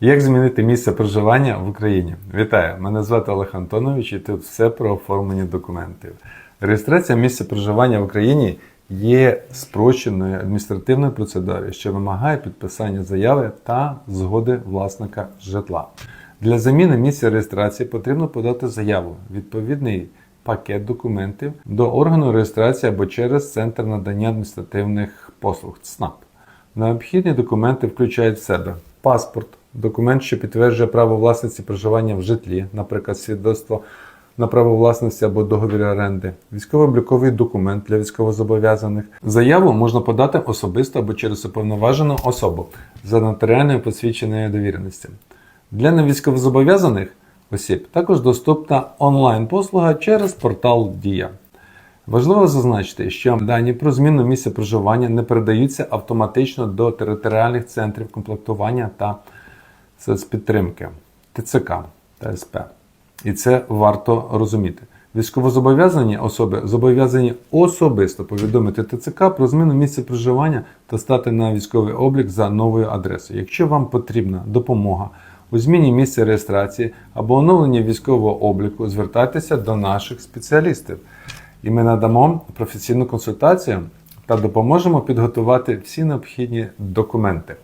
Як змінити місце проживання в Україні? Вітаю! Мене звати Олег Антонович і тут все про оформлення документів. Реєстрація місця проживання в Україні є спрощеною адміністративною процедурою, що вимагає підписання заяви та згоди власника житла. Для заміни місця реєстрації потрібно подати заяву, відповідний пакет документів до органу реєстрації або через Центр надання адміністративних послуг ЦНАП. Необхідні документи включають в себе паспорт, документ, що підтверджує право власності проживання в житлі, наприклад, свідоцтво на право власності або договір оренди, військово-обліковий документ для військовозобов'язаних. Заяву можна подати особисто або через уповноважену особу за нотаріальною посвідченою довіреності. Для невійськовозобов'язаних осіб також доступна онлайн-послуга через портал Дія. Важливо зазначити, що дані про зміну місця проживання не передаються автоматично до територіальних центрів комплектування та соцпідтримки ТЦК та СП. І це варто розуміти. Військовозобов'язані особи зобов'язані особисто повідомити ТЦК про зміну місця проживання та стати на військовий облік за новою адресою. Якщо вам потрібна допомога у зміні місця реєстрації або оновленні військового обліку, звертайтеся до наших спеціалістів, і ми надамо професійну консультацію та допоможемо підготувати всі необхідні документи.